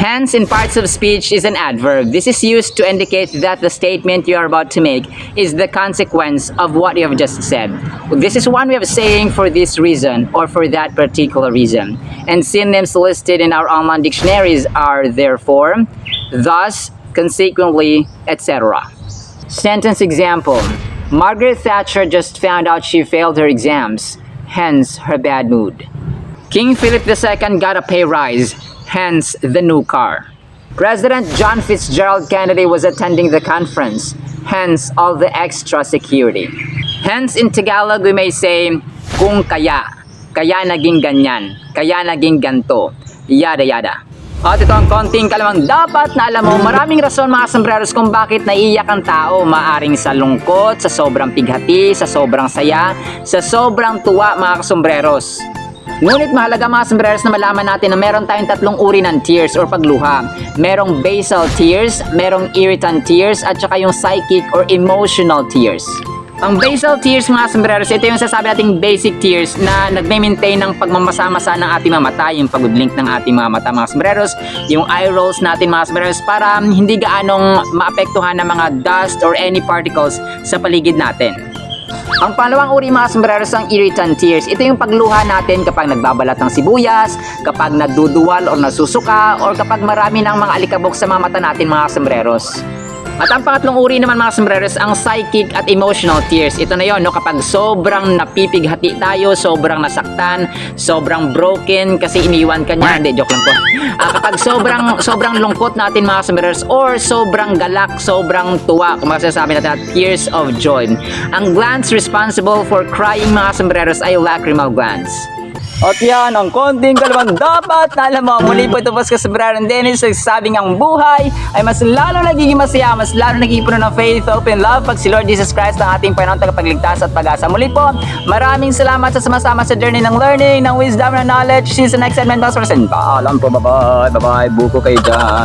Hence, in parts of speech is an adverb. This is used to indicate that the statement you are about to make is the consequence of what you have just said. This is one way of saying for this reason or for that particular reason. And synonyms listed in our online dictionaries are therefore, thus, consequently, etc. Sentence example Margaret Thatcher just found out she failed her exams, hence her bad mood. King Philip II got a pay rise, hence the new car. President John Fitzgerald Kennedy was attending the conference, hence all the extra security. Hence in Tagalog we may say, kung kaya, kaya naging ganyan, kaya naging ganto, yada yada. At ito ang konting kalamang dapat na alam mo, maraming rason mga sombreros kung bakit naiiyak ang tao. Maaring sa lungkot, sa sobrang pighati, sa sobrang saya, sa sobrang tuwa mga sombreros. Ngunit mahalaga mga sombreros na malaman natin na meron tayong tatlong uri ng tears or pagluha. Merong basal tears, merong irritant tears, at saka yung psychic or emotional tears. Ang basal tears mga sombreros, ito yung sasabi nating basic tears na nagme-maintain ng pagmamasa-masa ng ating mga mata, yung pag-blink ng ating mga mata mga sombreros, yung eye rolls natin mga sombreros para hindi gaanong maapektuhan ng mga dust or any particles sa paligid natin. Ang pangalawang uri mga sombreros ang irritant tears. Ito yung pagluha natin kapag nagbabalat ng sibuyas, kapag nagduduwal o nasusuka, or kapag marami ng mga alikabok sa mga mata natin mga sombreros. At ang pangatlong uri naman mga sombreros, ang psychic at emotional tears. Ito na yon no? kapag sobrang napipighati tayo, sobrang nasaktan, sobrang broken kasi iniwan ka niya. Hindi, joke lang po. Ah, kapag sobrang, sobrang lungkot natin mga sombreros or sobrang galak, sobrang tuwa, kung masasabi natin at tears of joy. Ang glands responsible for crying mga sombreros ay lacrimal glands. At yan ang konting kalabang dapat na alam mo. Muli po ito po sa Sobrang Dennis nagsasabing ang buhay ay mas lalo nagiging masaya, mas lalo nagiging puno ng faith, hope, and love pag si Lord Jesus Christ ang ating Panginoon tagapagligtas at pag-asa. Muli po, maraming salamat sa sumasama sa journey ng learning, ng wisdom, ng knowledge. See you sa next segment, mga person. Paalam po, bye-bye, bye-bye, buko kayo dyan.